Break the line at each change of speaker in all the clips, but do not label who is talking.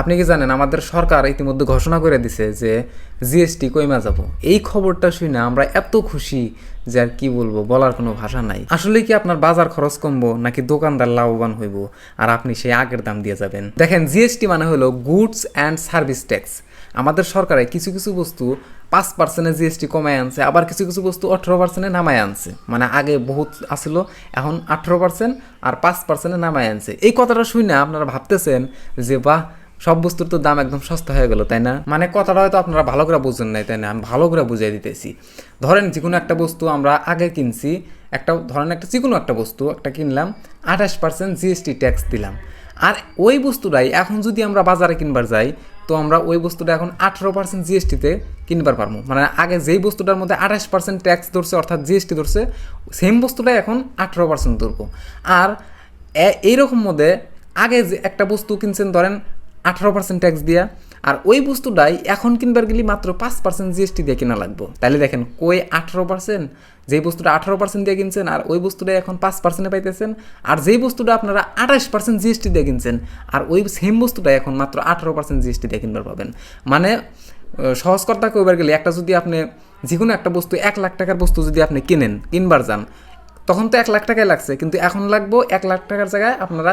আপনি কি জানেন, আমাদের সরকার ইতিমধ্যে ঘোষণা করে দিছে যে জিএসটি কইমা যাব। এই খবরটা শুনে আমরা এত খুশি যে আর কি বলব, বলার কোনো ভাষা নাই। আসলে কি আপনার বাজার খরচ কমবো, নাকি দোকানদার লাভবান হইব, আর আপনি সেই আগের দাম দিয়ে যাবেন? দেখেন, জিএসটি মানে হলো গুডস অ্যান্ড সার্ভিস ট্যাক্স। আমাদের সরকারে কিছু কিছু বস্তু পাঁচ পার্সেন্টে জিএসটি কমায় আনছে, আবার কিছু কিছু বস্তু আঠেরো পার্সেন্টে নামায় আনছে। মানে আগে বহুত আসিল এখন আঠেরো পার্সেন্ট আর পাঁচ পার্সেন্টে নামায় আনছে। এই কথাটা শুনে আপনারা ভাবতেছেন যে, বাহ সব বস্তুর তো দাম একদম সস্তা হয়ে গেল, তাই না? মানে কথাটা হয়তো আপনারা ভালো করে বুঝেন নাই, তাই না? আমি ভালো করে বুঝিয়ে দিতেছি। ধরেন যে কোনো একটা বস্তু আমরা আগে কিনছি, একটা ধরেন একটা যে কোনো একটা বস্তু, একটা কিনলাম, আঠাশ পার্সেন্ট জিএসটি ট্যাক্স দিলাম। আর ওই বস্তুটাই এখন যদি আমরা বাজারে কিনবার যাই, তো আমরা ওই বস্তুটা এখন আঠেরো পার্সেন্ট জিএসটিতে কিনবার পারব। মানে আগে যেই বস্তুটার মধ্যে আঠাশ পার্সেন্ট ট্যাক্স ধরছে, অর্থাৎ জিএসটি ধরছে সেম বস্তুটাই এখন আঠেরো পার্সেন্ট ধরবো। আর এইরকম মধ্যে আগে যে একটা বস্তু কিনছেন, ধরেন আঠারো পার্সেন্ট ট্যাক্স দিয়া, আর ওই বস্তুটাই এখন কিনবার গেলে মাত্র পাঁচ পার্সেন্ট জিএসটি দিয়ে কিনা লাগবো। তাহলে দেখেন কই আঠারো পার্সেন্ট যেই বস্তুটা আঠারো পার্সেন্ট দিয়ে কিনছেন, আর ওই বস্তুটা এখন পাঁচ পার্সেন্টে পাইতেছেন, আর যেই বস্তুটা আপনারা আঠাশ পার্সেন্ট জিএসটি দিয়ে কিনছেন, আর ওই সেম বস্তুটা এখন মাত্র আঠারো পার্সেন্ট জিএসটি দিয়ে কিনবার পাবেন। মানে সহজকর্তা কইবার গেলে একটা যদি আপনি যে কোনো একটা বস্তু এক লাখ টাকার বস্তু যদি আপনি কিনেন, কিনবার যান তখন তো এক লাখ টাকাই লাগছে, কিন্তু এখন লাগবো এক লাখ টাকার জায়গায় আপনারা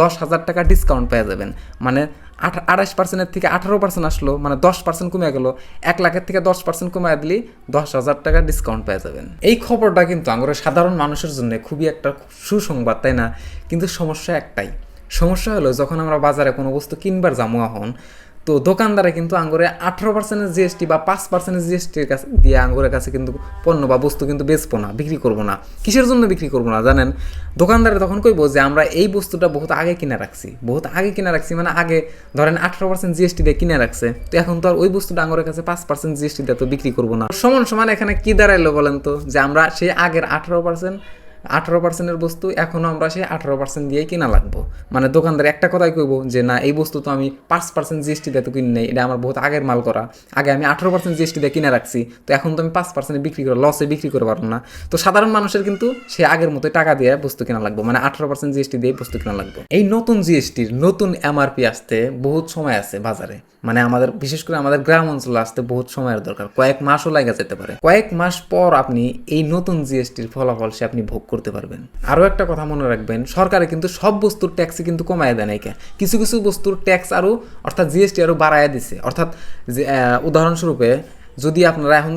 দশ হাজার টাকা ডিসকাউন্ট পেয়ে যাবেন। মানে আঠ আঠাশ পার্সেন্টের থেকে আঠারো পার্সেন্ট আসলো মানে দশ পার্সেন্ট কমে গেলো, এক লাখের থেকে দশ পার্সেন্ট কমে দিলি দশ হাজার টাকা ডিসকাউন্ট পেয়ে যাবেন। এই খবরটা কিন্তু আমরা সাধারণ মানুষের জন্য খুবই একটা সুসংবাদ, তাই না? কিন্তু সমস্যা একটাই সমস্যা হলো যখন আমরা বাজারে কোনো বস্তু কিনবার যাব এখন, তো দোকানদারে কিন্তু আঙ্গুরে আঠারো পার্সেন্টের জিএসটি বা পাঁচ পার্সেন্টের জিএসটির কাছে দিয়ে আঙ্গুরের কাছে কিন্তু পণ্য বা বস্তু কিন্তু বেচবো না, বিক্রি করব না। কিসের জন্য বিক্রি করব না, জানেন? দোকানদারে তখন কইবো যে, আমরা এই বস্তুটা বহুত আগে কিনে রাখছি। বহুত আগে কিনে রাখছি মানে আগে ধরেন আঠারো পার্সেন্ট জিএসটি দিয়ে কিনে রাখছে। তো এখন তো আর ওই বস্তুটা আঙ্গুরের কাছে পাঁচ পার্সেন্ট জিএসটি দিয়ে তো বিক্রি করব না। সমান সমান এখানে কি দাঁড়াইলো বলেন তো? যে, আমরা সেই আগের আঠারো পার্সেন্ট আঠারো পার্সেন্টের বস্তু এখনও আমরা সেই আঠারো পার্সেন্ট দিয়েই কিনা লাগবো। মানে দোকানদার একটা কথাই কইব যে, না, এই বস্তু তো আমি পাঁচ পার্সেন্ট জিএসটি দিয়ে তো কিনে নেই, এটা আমার বহুত আগের মাল করা। আগে আমি আঠারো পার্সেন্ট জিএসটি দিয়ে কিনে রাখছি, তো এখন তো আমি পাঁচ পার্সেন্ট বিক্রি করে লসে বিক্রি করে পারব না। তো সাধারণ মানুষের কিন্তু সে আগের মতোই টাকা দিয়ে বস্তু কেনা লাগবে মানে আঠারো পার্সেন্ট জিএসটি দিয়ে বস্তু কেনা লাগবে। এই নতুন জিএসটির নতুন এমআরপি আসতে বহুত সময় আছে বাজারে। মানে আমাদের, বিশেষ করে আমাদের গ্রাম অঞ্চলে আসতে বহুত সময়ের দরকার, কয়েক মাসও লাগা যেতে পারে। কয়েক মাস পর আপনি এই নতুন জিএসটির ফলাফল সে আপনি ভোগ করতে পারবেন। আরও একটা কথা মনে রাখবেন, সরকারে কিন্তু সব বস্তুর ট্যাক্সই কিন্তু কমায় দেয় নাকি কিছু কিছু বস্তুর ট্যাক্স আরও, অর্থাৎ জিএসটি আরও বাড়ায় দিছে। অর্থাৎ উদাহরণস্বরূপে যদি আপনারা এখন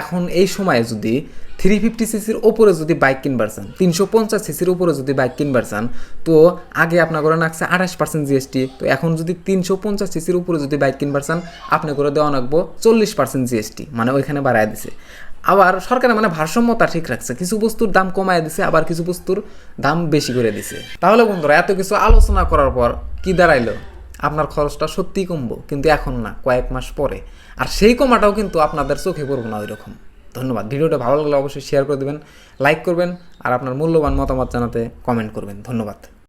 এখন এই সময়ে যদি থ্রি ফিফটি সিসির ওপরে যদি বাইক কিনবার চান, তিনশো পঞ্চাশ সিসির উপরে যদি বাইক কিনবার চান, তো আগে আপনার করে রাখছে আঠাশ পার্সেন্ট জিএসটি তো এখন যদি তিনশো পঞ্চাশ সিসির উপরে যদি বাইক কিনবার চান আপনি করে দেওয়া রাখব চল্লিশ পার্সেন্ট জিএসটি মানে ওইখানে বাড়ায় দিছে। আবার সরকার মানে ভারসাম্যতা ঠিক রাখছে। কিছু বস্তুর দাম কমায় দিছে, আবার কিছু বস্তুর দাম বেশি করে দিছে। তাহলে বন্ধুরা, এত কিছু আলোচনা করার পর কি দাঁড়াইলো? আপনার খরচটা সত্যিই কমবো, কিন্তু এখন না, কয়েক মাস পরে। আর সেই কমাটাও কিন্তু আপনাদের চোখে পড়ব না ওই রকম ধন্যবাদ। ভিডিওটা ভালো লাগলে অবশ্যই শেয়ার করে দেবেন লাইক করবেন, আর আপনার মূল্যবান মতামত জানাতে কমেন্ট করবেন। ধন্যবাদ।